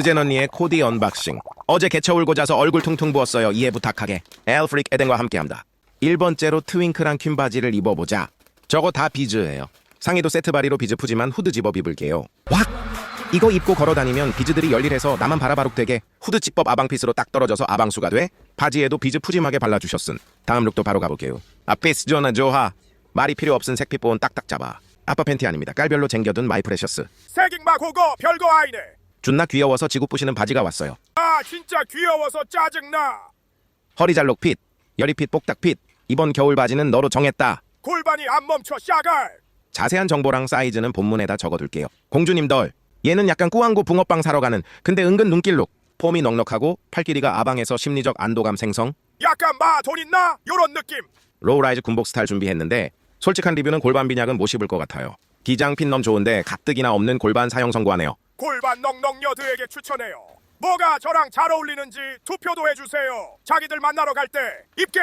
트젠 언니의 코디 언박싱. 어제 개처 울고 자서 얼굴 퉁퉁 부었어요. 이해 부탁하게. 엘프릭 에덴과 함께합니다. 1번째로 트윙클한 퀸 바지를 입어보자. 저거 다 비즈예요. 상의도 세트 바리로 비즈 푸지만 후드 집어 입을게요. 와! 이거 입고 걸어다니면 비즈들이 열일해서 나만 바라바룩되게 후드 집법 아방핏으로 딱 떨어져서 아방수가 돼 바지에도 비즈 푸짐하게 발라주셨음 다음 룩도 바로 가볼게요 아피스 조나 조하 말이 필요 없은 색빛 보온 딱딱 잡아 아빠 팬티 아닙니다 깔별로 쟁겨둔 마이 프레셔스 색익마 고거 별거 아니네. 존나 귀여워서 지구 부시는 바지가 왔어요 아 진짜 귀여워서 짜증나. 허리 잘록 핏 여리 핏 복딱 핏 이번 겨울 바지는 너로 정했다 골반이 안 멈춰 샤갈. 자세한 정보랑 사이즈는 본문에다 적어둘게요 공주님들 얘는 약간 꾸안꾸 붕어빵 사러 가는 근데 은근 눈길룩 폼이 넉넉하고 팔 길이가 아방에서 심리적 안도감 생성 약간 마돈 있나? 요런 느낌. 로우라이즈 군복 스타일 준비했는데 솔직한 리뷰는 골반 빈약은 못 입을 것 같아요. 기장 핀 넘 좋은데 가뜩이나 없는 골반 사용 선고하네요. 골반 넉넉 여드에게 추천해요. 뭐가 저랑 잘 어울리는지 투표도 해주세요. 자기들 만나러 갈 때 입게